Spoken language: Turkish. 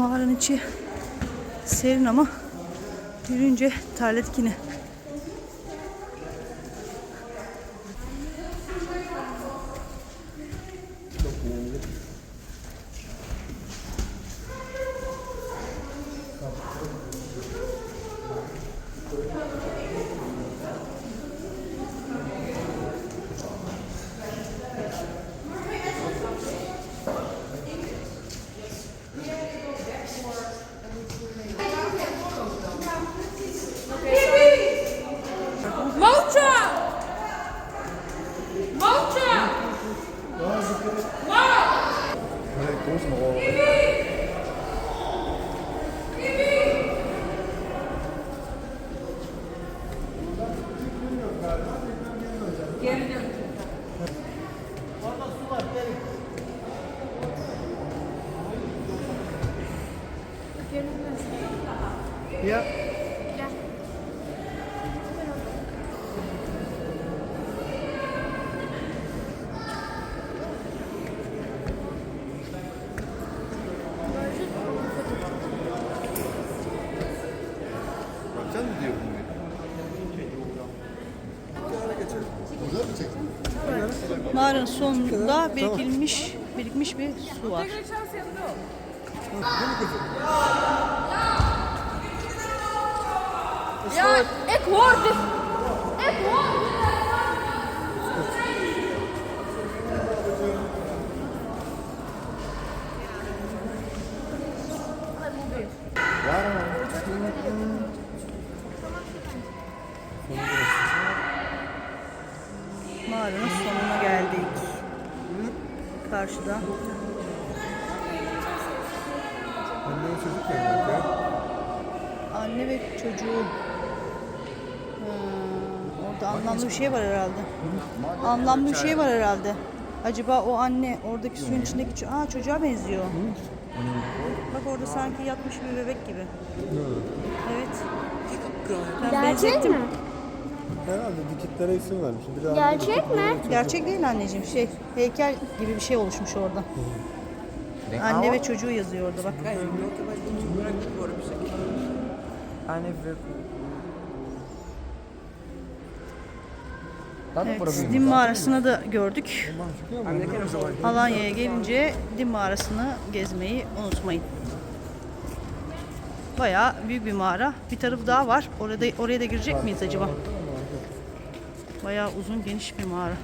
Mağaranın içi serin ama yürüyünce terledik yine. Ja. Bakacak Mağaranın sonunda birikilmiş, birikmiş bir su var. Ja, ik hoor dit. Ik hoor dit. Mağaranın Karşıda Annem çocuk gelmek ya. anne ve çocuğu. Ha, orada anlamlı bir şey var herhalde. Anlamlı bir şey var herhalde. Acaba o anne oradaki suyun içindeki ço- Aa, çocuğa benziyor. Bak orada sanki yatmış bir bebek gibi. Evet. Ben Gerçek benzettim. mi? Herhalde dikitlere isim vermiş. Bir daha Gerçek mi? Gerçek değil anneciğim. Şey, heykel gibi bir şey oluşmuş orada. Anne ve çocuğu yazıyor orada bak. Evet, Dim mağarasını da gördük. Alanya'ya gelince Dim mağarasını gezmeyi unutmayın. Bayağı büyük bir mağara. Bir tarafı daha var. Orada oraya da girecek miyiz acaba? Bayağı uzun, geniş bir mağara.